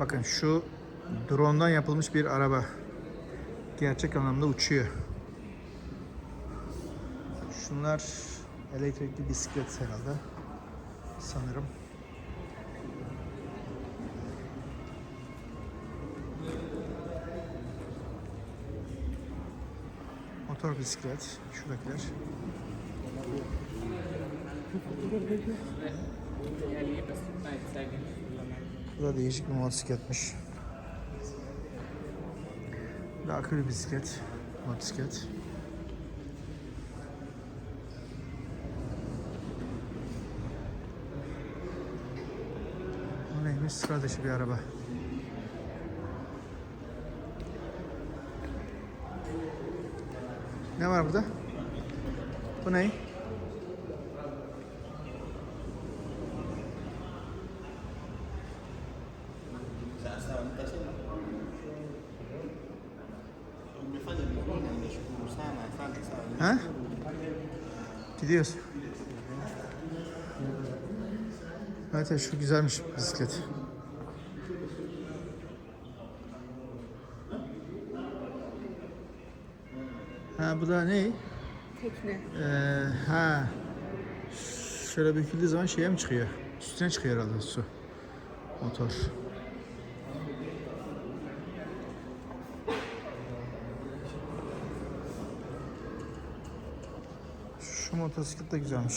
Bakın şu drone'dan yapılmış bir araba. Gerçek anlamda uçuyor. Şunlar elektrikli bisiklet herhalde. Sanırım. Motor bisiklet. Şuradakiler. Bu da değişik bir motosikletmiş. Da akülü bisiklet. Motosiklet. Bu neymiş? Sıra bir araba. Ne var burada? Bu ne? Ha? Gidiyoruz. Evet şu güzelmiş bisiklet. Ha bu da ne? Tekne. Ee, ha. Şöyle büküldüğü zaman şeye mi çıkıyor? Üstüne çıkıyor herhalde su. Motor. Şu motosiklet de güzelmiş.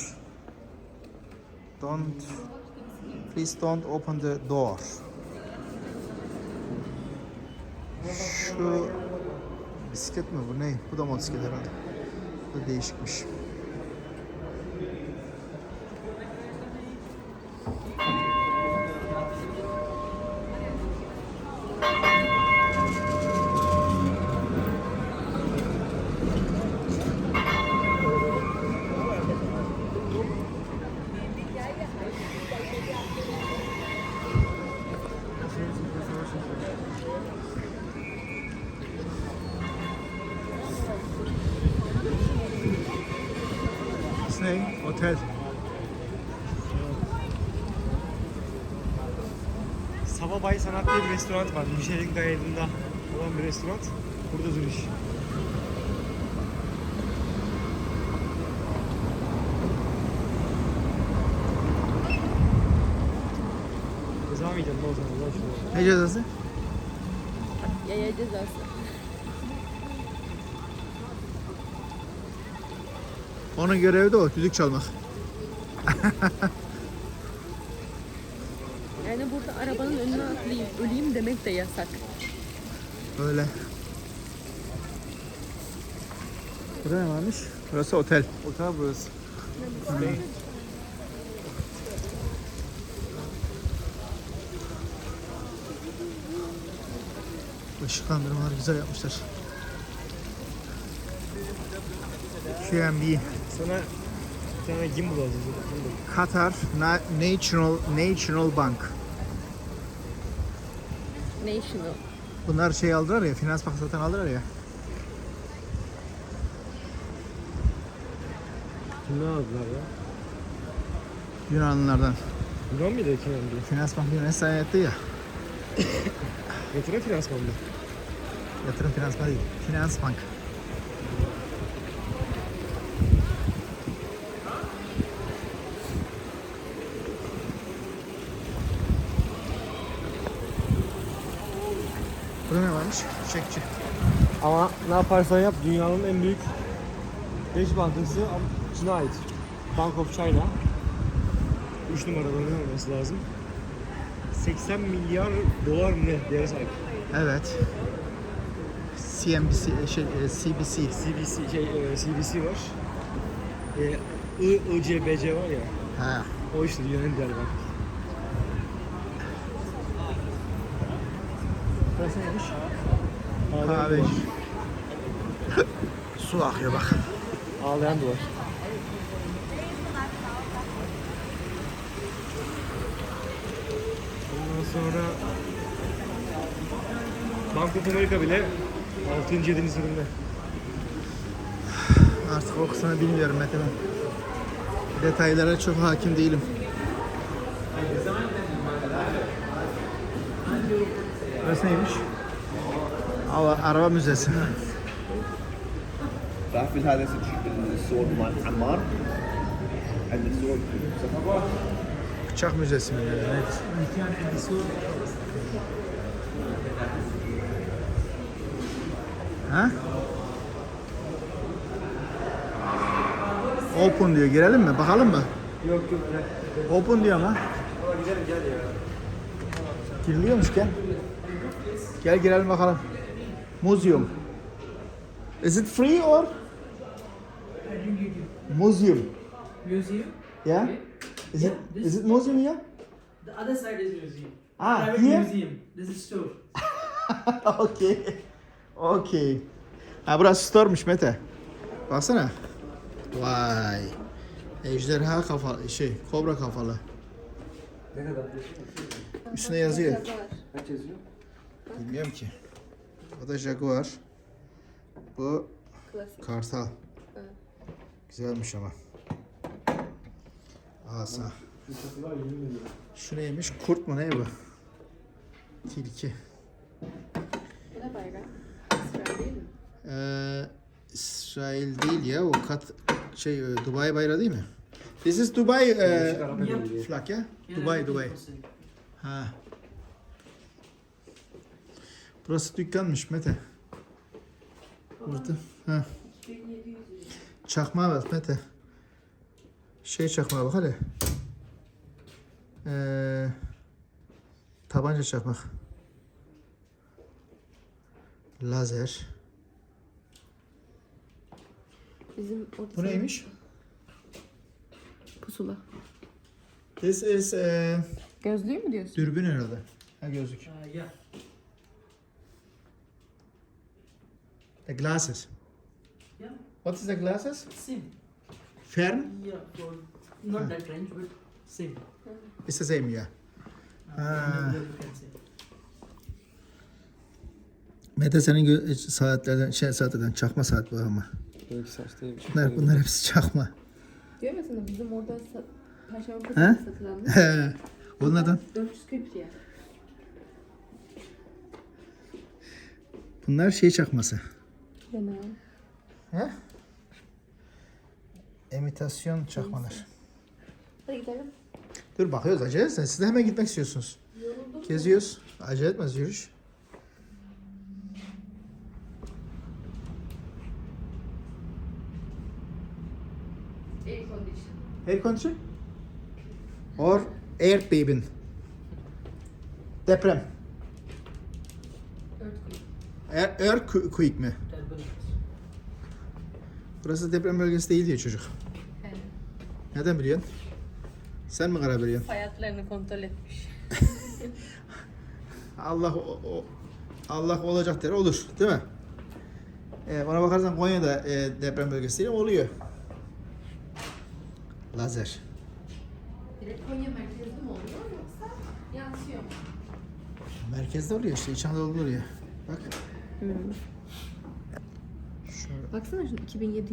Don't please don't open the door. Şu bisiklet mi bu ne? Bu da motosiklet herhalde. Bu da değişikmiş. Ne? Otel. Sava Bay Sanat diye bir restoran var. Michelin Guide'ında olan bir restoran. Burada Zürich. Ceza mı yiyeceğim o zaman? Allah aşkına. Ne cezası? Yaya cezası. Onun görevi de o, düdük çalmak. Yani burada arabanın önüne atlayayım, öleyim demek de yasak. Öyle. Burada ne varmış? Burası otel. Otel burası. Işıklandırmaları güzel yapmışlar. QNB, Sana bir tane gimbal alacağız. Gimbal. Qatar Na- National National Bank. National. Bunlar şey aldılar ya, finans bank satın aldılar ya. Kimden aldılar ya? Yunanlılardan. Yunan mıydı Kenan diye? Finans bank Yunanistan etti ya. Yatırım finansmanı. Yatırım finans bank değil. Finans bank. Burada ne varmış? Çiçekçi. Ama ne yaparsan yap dünyanın en büyük 5 bankası Çin'e ait. Bank of China. 3 numaralı ne olması lazım? 80 milyar dolar mı ne değere sahip? Evet. CNBC, şey, e, CBC. CBC, şey, e, CBC var. E, ICBC var ya. Ha. O işte dünyanın en değerli bank. Burası neymiş? Ağlayan Kahve. duvar. Su akıyor bak. Ağlayan duvar. Ondan sonra Bank of America bile 6. 7. sırında. Artık okusunu bilmiyorum Mete ben. Detaylara çok hakim değilim. Burası neymiş? Ama araba müzesi. Dafür hat es Sohn Ammar. Eine Sohn. Bıçak müzesi mi? Evet. Ha? Open diyor. Girelim mi? Bakalım mı? Yok yok. Open diyor ama. Gidelim gel ya. Giriliyor musun gel? Gel girelim bakalım. Museum. Is it free or? Museum. Museum. Yeah? Is it is it museum here? The other side is museum. Ah, Private here? museum. This is store. okay. Okay. Ha burası store'muş Mete. Baksana. Vay. Ejderha kafalı şey, kobra kafalı. Ne kadar? Üstüne yazıyor. Kaç yazıyor? Bilmiyorum ki. O da jaguar. Bu Klasik. kartal. Evet. Güzelmiş ama. Asa. Şu çatılar 20 milyon. Şu neymiş? Kurt mu ne bu? Tilki. Bu ne bayrak? İsrail değil mi? Ee, İsrail değil ya o kat şey e, Dubai bayrağı değil mi? This is Dubai Emirlikleri. flag ya? Yeah, Dubai Dubai. Ha. Burası dükkanmış Mete. Burada. Ha. 1700 lira. Çakmağa bak Mete. Şey çakmağa bak hele. Ee, tabanca çakmak. Lazer. Bizim Bu neymiş? Pusula. This is e, Gözlüğü mü diyorsun? dürbün herhalde. Ha gözlük. Uh, yeah. The glasses. Yeah. What is the glasses? Same. Fern? Yeah. For not that range, but same. It's the same yeah. Uh, Ah. you can say. Mete senin gö- saatlerden şey saatlerden çakma saat bu ama. Saç değil. Bunlar, bunlar hepsi çakma. Diyor musun bizim orada sa- Perşembe He? Pazarı satılanlar. He. Bunlardan. 440 lira. Bunlar şey çakması. Deme. He? Imitasyon çakmalar. Hadi gidelim. Dur bakıyoruz acele etsen. Siz de hemen gitmek istiyorsunuz. Yoruldum. Geziyoruz. Acele etmez yürüyüş. Air condition. Air condition? Or erdbeben. Deprem. Earthquake. Earthquake mi? Burası deprem bölgesi değil diyor çocuk. Evet. Nereden biliyorsun? Sen mi karar veriyorsun? Hayatlarını kontrol etmiş. Allah o, o- Allah olacak der olur değil mi? Ee, ona bakarsan Konya'da e, deprem bölgesi değil ama oluyor. Lazer. Direkt Konya merkezde mi oluyor yoksa yansıyor mu? Merkezde oluyor işte İç Anadolu'da oluyor. Bak. Şöyle. Baksana şu 2700